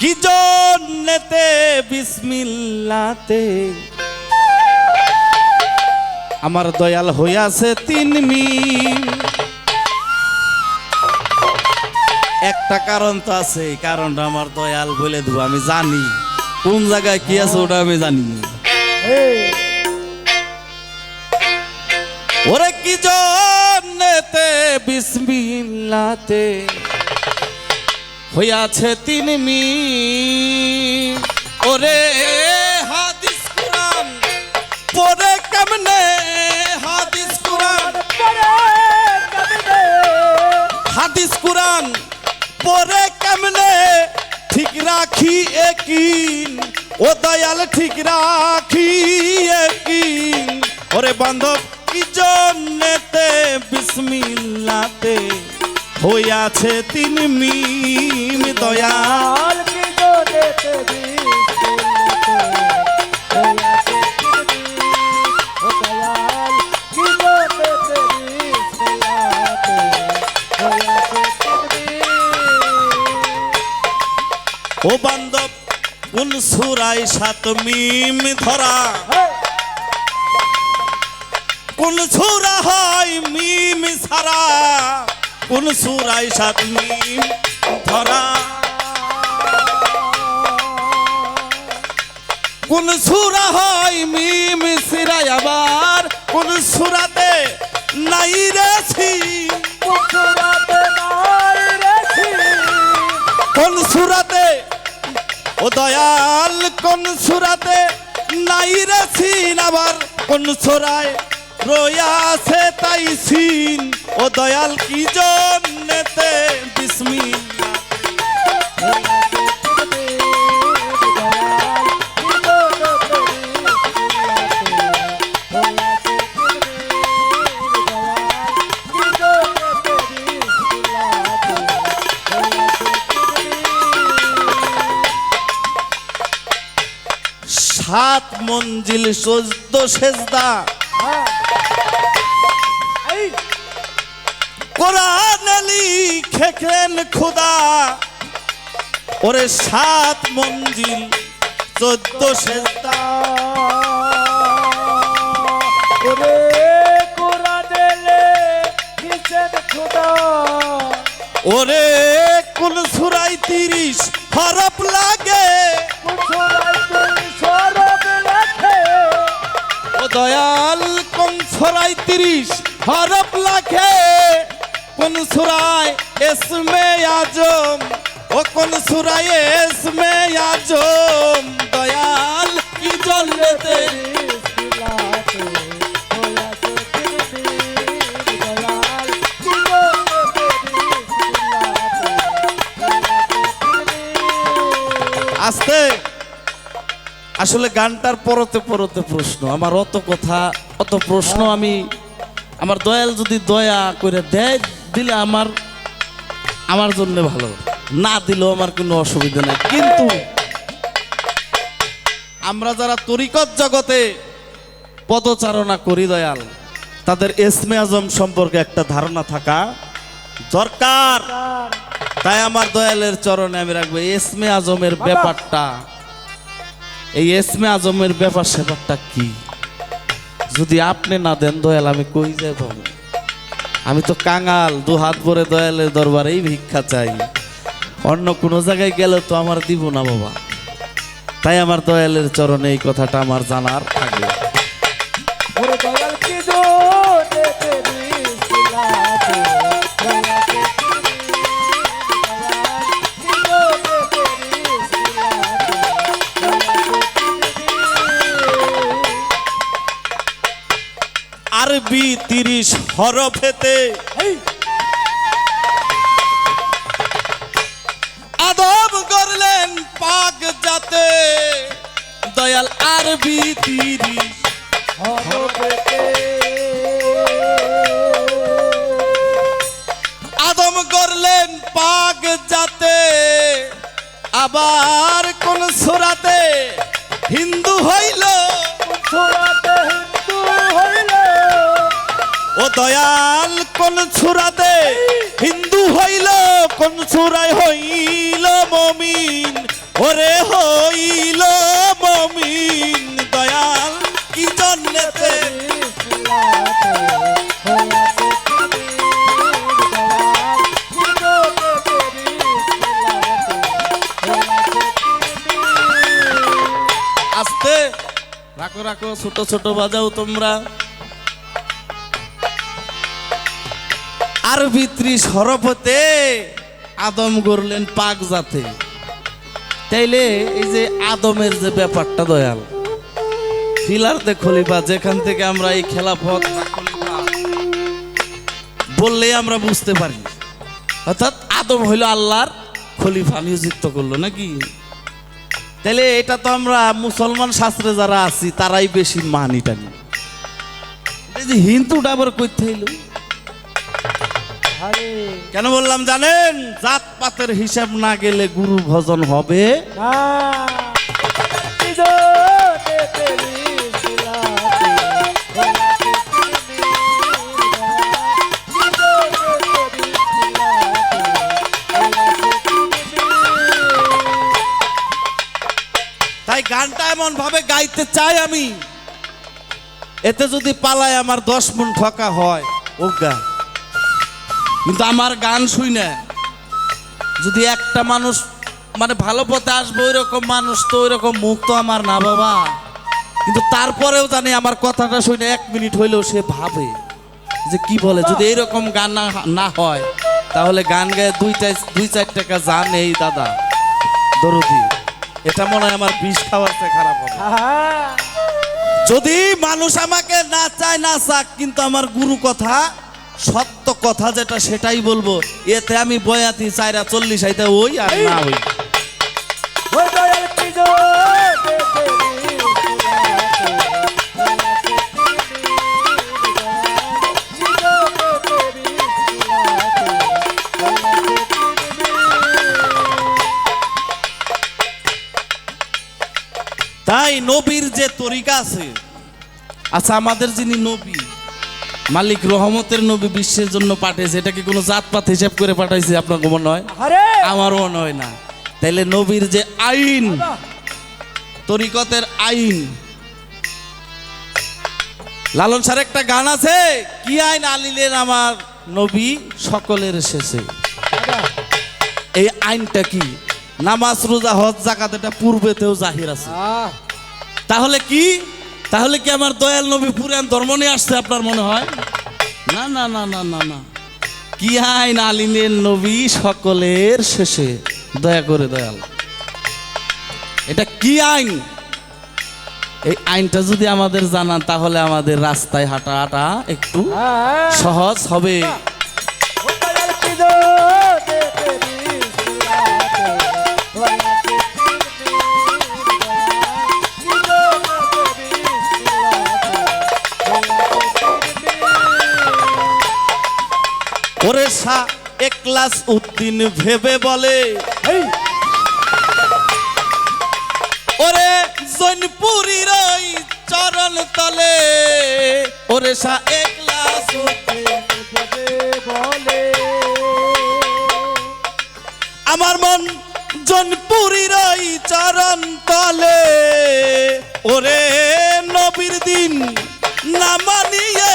কি জন্যতে বিসমিল্লাতে? আমার দয়াল হইয়াছে তিন মিল। একটা কারণ তো আছে কারণটা আমার দয়াল বলে দেবো, আমি জানি। কোন জায়গায় কি আছে ওটা আমি জানি ওরে কি জন্যতে বিসমিল্লাতে? হইয়াছে তিন মি ওরে হাদিস কুরআন পড়ে কেমনে হাদিস কুরআন? হাদিস কুরআন, পরে কেমনে ঠিক রাখি একিন ও দয়াল ঠিক রাখি একিন ওরে বান্ধব, কি জন্যতে বিসমিল্লাতে হইয়াছে তিন মিম দয়াল। ও বান্ধব, কোন সুরাই সাত মিম ধরা? কোন সুরা হয় মিম সারা? কোন সুরাই সাত মিম ধরা। কোন সুরা হয় মিম সিরাই আবার, কোন সুরাতে নাই রেছি কোন সুরাতে ও দয়াল, কোন সুরাতে নাই রে সিন আবার, কোন সুরায় রয়াছে তাই সিন। ও দয়াল কি জন্যতে বিসমিল্লাহ? সাত মঞ্জিল চোদ্দ সেজদা। কোরআন লিখেছেন খোদা। ওরে সাত মঞ্জিল চোদ্দ সেজদা ওরে কোন সুরাই তিরিশ হরফ লাগে। ও দয়াল কোন সুরাই তিরিশ হরফ লাগে। কোন সুরায় এসমে আজম ও কোন সুরায় এসমে আজম? দয়াল কি জন্যতে আস্তে আসলে গানটার পরতে পরতে প্রশ্ন, আমার অত কথা, অত প্রশ্ন আমি, আমার দয়াল যদি দয়া করে দেয় দিলে আমার আমার জন্য ভালো। না দিলেও আমার কোনো অসুবিধা নেই। কিন্তু আমরা যারা তরিকত জগতে পদচারণা করি দয়াল তাদের এসমে আজম সম্পর্কে একটা ধারণা থাকা দরকার। তাই আমার দয়ালের চরণে আমি রাখব এসমে আজমের ব্যাপারটা এই এসমে আজমের ব্যাপার সেপারটা কি? যদি আপনি না দেন দয়াল আমি কই যাব? আমি তো কাঙাল, দু হাত ভরে দয়ালের দরবারেই ভিক্ষা চাই। অন্য কোনো জায়গায় গেলে তো আমার দিব না বাবা। তাই আমার দয়ালের চরণে এই কথাটা আমার জানার থাকবে তিরিশ হরফেতে। আদব করলেন পাক যাতে দয়াল আরবি তিরিশ আদম করলেন পাক যাতে আবার কোন সুরাতে হিন্দু হইল? সুরাতে হিন্দু হইল? ও দয়াল, কোন সুরাতে হিন্দু হইল, কোন সুরায় হইল মমিন? ওরে হইল মমিন। দয়াল, কি জন্যতে? আস্তে। রাখো রাখো, ছোট ছোট বাজাও তোমরা। আর ভিত্রি সরপতে আদম গড়লেন পাক জাতে। তাইলে এই যে আদমের যে ব্যাপারটা দয়াল ফিলারতে খলিফা, যেখান থেকে আমরা এই খেলাফত বললেই আমরা বুঝতে পারি। অর্থাৎ আদম হইল আল্লাহর খলিফা, নিয়োজিত করল নাকি? তাহলে এটা তো আমরা মুসলমান শাস্ত্রে যারা আছি, তারাই বেশি মানি টানি। হিন্দুটা আবার কইতে হইল? কেন বললাম জানেন? জাত পাতের হিসাব না গেলে গুরু ভজন হবে। তাই গানটা এমন ভাবে গাইতে চাই আমি। এতে যদি পালায় আমার দশ মন ঠকা হয় ওগা কিন্তু আমার গান শুই না যদি একটা মানুষ মানে ভালো পথে আসবে ওই রকম মানুষ তো ওই রকম মুখ তো আমার না বাবা। কিন্তু তারপরেও জানি আমার কথাটা শুনে এক মিনিট হইলেও সে ভাবে যে কি বলে। যদি এইরকম গান না হয় তাহলে গান গায়ে দুইটা দুই চার টাকা জান এই দাদা। দরদি এটা মনে হয় আমার বিষ খাওয়ার চেয়ে খারাপ হবে। যদি মানুষ আমাকে না চায় না চাক কিন্তু আমার গুরু কথা সত্য কথা যেটা সেটাই বলব। এতে আমি বয়াতি চাইরা চল্লিশ আইতে ওই আর না ওই। তাই নবীর যে তরিকা আছে আচ্ছা আমাদের যিনি নবী মালিক রহমতের নবী বিশ্বের জন্য পাঠিয়েছে। এটা কি কোনো জাতপাত হিসাব করে পাঠাইছে আপনার মনে হয়? আমারও মনে হয় না। তাইলে নবীর যে আইন তরিকতের আইন। লালন স্যার একটা গান আছে কি আইন আলিলেন আমার নবী সকলের শেষে? এই আইনটা কি? নামাজ রোজা হজ জাকাত এটা পূর্বেতেও জাহির আছে। তাহলে কি? তাহলে কি আমার দয়াল নবী পুরান ধর্ম নিয়ে আসছে আপনার মনে হয়? না না না না না না। কি আইন আলিনের নবী সকলের শেষে? দয়া করে দয়াল। এটা কি আইন? এই আইনটা যদি আমাদের জানান তাহলে আমাদের রাস্তায় হাঁটা হাঁটা একটু সহজ হবে। সা একলাস উদ্দিন ভেবে বলে। ওরে জৈনপুরীর ওই চরণ তলে ওরে সা একলাস আমার মন জনপুরীর চরণ তলে ওরে নবীর দিন না মানিয়ে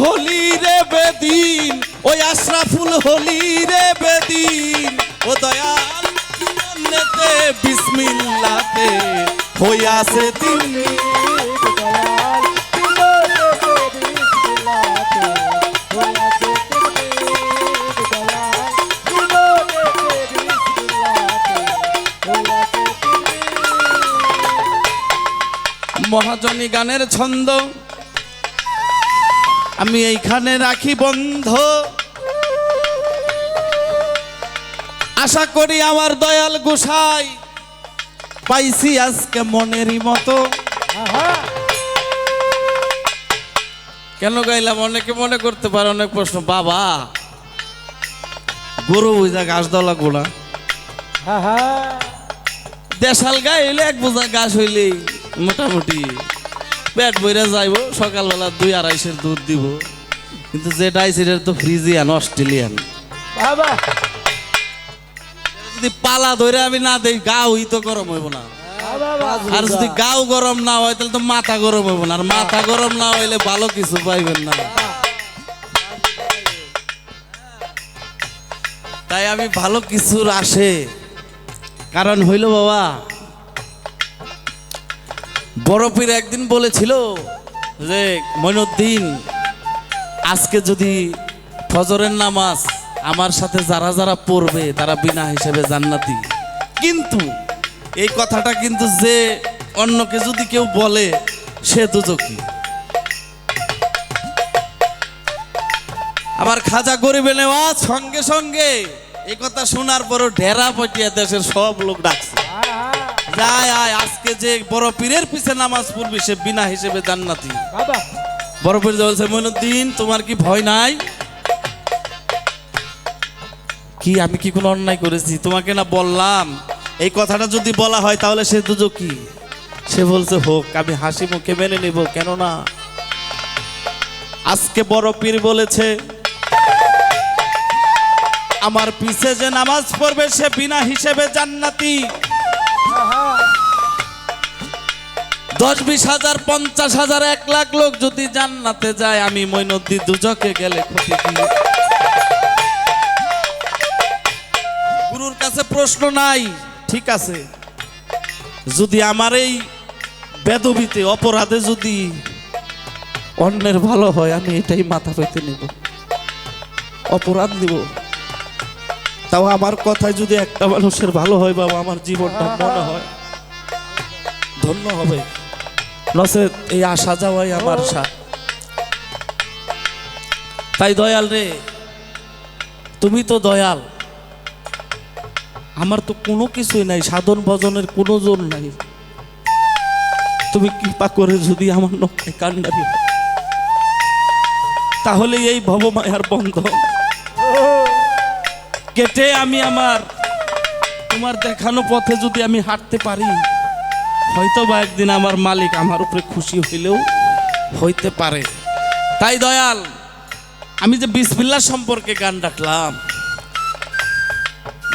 হলি রে বেদিন ওই আশরাফুল হলি রে বেদিন। ও দয়াল নেতে বিসমিল্লাতে হইয়াছে দিন। মহাজনী গানের ছন্দ আমি এইখানে রাখি বন্ধ। আশা করি আমার দয়াল গোসাই পাইছি আজকে মনেরই মতো। কেন গাইলাম অনেকে মনে করতে পারে অনেক প্রশ্ন বাবা গরু বুঝা দেওয়া লাগবো না। দেশাল গায়ে হইলে এক বোঝা গাছ হইলে মোটামুটি পেট বইরা যাইব সকালবেলা দুই আড়াইশের দুধ দিব। কিন্তু যেটাই সেটা তো ফ্রিজিয়ান অস্ট্রেলিয়ান। বাবা! যদি পালা ধরে আমি না দেই গাও ই তো গরম হইব না। আর যদি গাও গরম না হয় তাহলে তো মাথা গরম হইব না। আর মাথা গরম না হইলে ভালো কিছু পাইবেন না। তাই আমি ভালো কিছুর আসে। কারণ হইল বাবা বরফির একদিন বলেছিল যে, মইনুদ্দিন, আজকে যদি ফজরের নামাজ আমার সাথে যারা যারা পড়বে, তারা বিনা হিসেবে জান্নাতি। কিন্তু এই কথাটা কিন্তু যে অন্যকে যদি কেউ বলে, সে দুজকি আবার খাজা গরিবে নেওয়া সঙ্গে সঙ্গে এই কথা শোনার পরও ঢেরা পটিয়া দেশের সব লোক ডাকছে। যায় আয় আজকে যে বড় পীরের পিছে নামাজ পড়বি সে বিনা হিসেবে জান্নাতি। বাবা। বড় পীর বলছে মইনুদ্দিন তোমার কি ভয় নাই? কি আমি কি কোনো অন্যায় করেছি? তোমাকে না বললাম। এই কথাটা যদি বলা হয় তাহলে সে দুজো কি? সে বলছে হোক আমি হাসি মুখে মেনে নেব কেননা আজকে বড় পীর বলেছে আমার পিছে যে নামাজ পড়বে সে বিনা হিসেবে জান্নাতি। দশ বিশ হাজার পঞ্চাশ হাজার এক লাখ লোক যদি জান্নাতে যায় আমি মৈনদ্দি দুজকে গেলে ক্ষতি কি? গুরুর কাছে প্রশ্ন নাই। ঠিক আছে। যদি আমার এই বেদবিতে অপরাধে যদি অন্যের ভালো হয় আমি এটাই মাথা পেতে নেব। অপরাধ নিব। তাও আমার কথায় যদি একটা মানুষের ভালো হয় বাবা, আমার জীবনটা মনে হয়। ধন্য হবে। নসেদ এই আসা যাওয়াই আমার সাথ তাই দয়াল রে, তুমি তো দয়াল। আমার তো কোনো কিছুই নাই, সাধন ভজনের কোনো জোর নাই। তুমি কৃপা করে যদি আমার নখে কান্ডারি তাহলে এই ভবমায়ার বন্ধন কেটে আমি আমার তোমার দেখানো পথে যদি আমি হাঁটতে পারি, হয়তো বা একদিন আমার মালিক আমার উপরে খুশি হইলেও হইতে পারে। তাই দয়াল, আমি যে বিসমিল্লা সম্পর্কে গান ডাকলাম,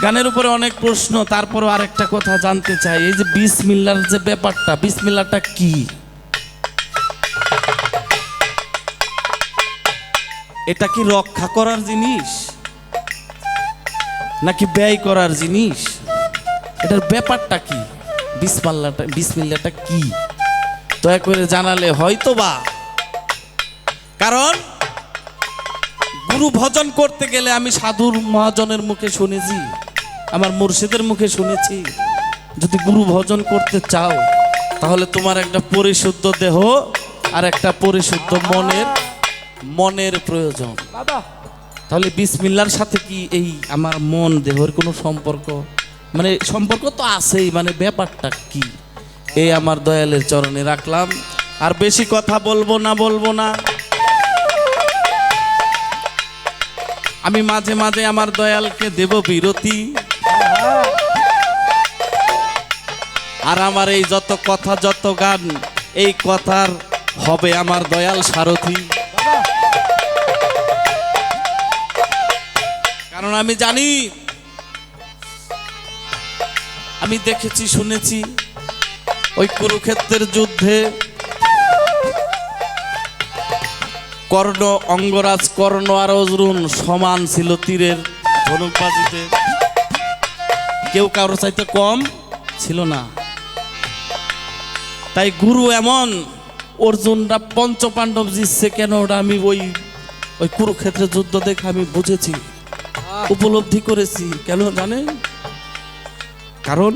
গানের উপরে অনেক প্রশ্ন, তারপরও আরেকটা কথা জানতে চাই। এই যে বিসমিল্লার যে ব্যাপারটা, বিসমিল্লাটা কি? এটা কি রক্ষা করার জিনিস? নাকি ব্যয় করার জিনিস? এটার ব্যাপারটা কি? বিসমাল্লাটা বিসমিল্লাটা কি? দয়া করে জানালে হয়তো বা কারণ, গুরু ভজন করতে গেলে আমি সাধুর মহাজনের মুখে শুনেছি, আমার মুর্শিদের মুখে শুনেছি। যদি গুরু ভজন করতে চাও, তাহলে তোমার একটা পরিশুদ্ধ দেহ আর একটা পরিশুদ্ধ মনের মনের প্রয়োজন। বাবা। তাহলে বিসমিল্লার সাথে কি এই আমার মন, দেহের কোনো সম্পর্ক? মানে সম্পর্ক তো আছেই মানে ব্যাপারটা কি? এই আমার দয়ালের চরণে রাখলাম। আর বেশি কথা বলব না বলব না। আমি মাঝে মাঝে আমার দয়ালকে দেব বিরতি। আর আমার এই যত কথা, যত গান, এই কথার হবে আমার দয়াল সারথী। কারণ আমি জানি। আমি দেখেছি, শুনেছি ওই কুরুক্ষেত্রের যুদ্ধে কর্ণ, অঙ্গরাজ কর্ণ আর অজরুন সমান ছিল তীরের ধনুকবাজিতে। কেউ কারও চাইতে কম ছিল না। তাই গুরু এমন, অর্জুনরা পঞ্চপাণ্ডব জিতছে কেন ওটা আমি ওই ওই কুরুক্ষেত্রের যুদ্ধ দেখে আমি বুঝেছি। উপলব্ধি করেছি। কেন জানেন? কারণ?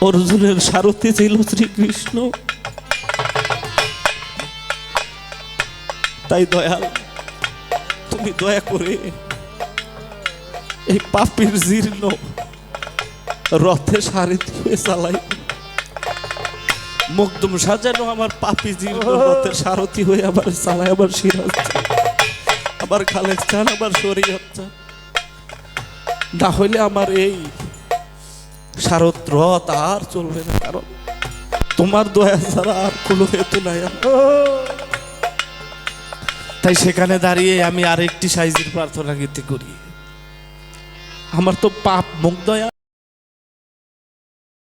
অর্জুনের সারথি ছিল শ্রীকৃষ্ণ। তাই দয়াল তুমি দয়া করে এই পাপির জীর্ণ রথে সারথি হয়ে চালাই। মুগ্ধম সাজানো আমার পাপি জীর্ণ রথের সারথি হয়ে আবার চালায় আবার সিরাজ আবার খালেক চান আবার শরীয়ত চান না হইলে আমার এই রথ আর চলবে না, কারণ তোমার দয়া ছাড়া আর কোনো হেতু নাই। তাই সেখানে দাঁড়িয়ে আমি আরেকটি সাইজের প্রার্থনা গীতি করি আমার তো পাপ মুখ দয়া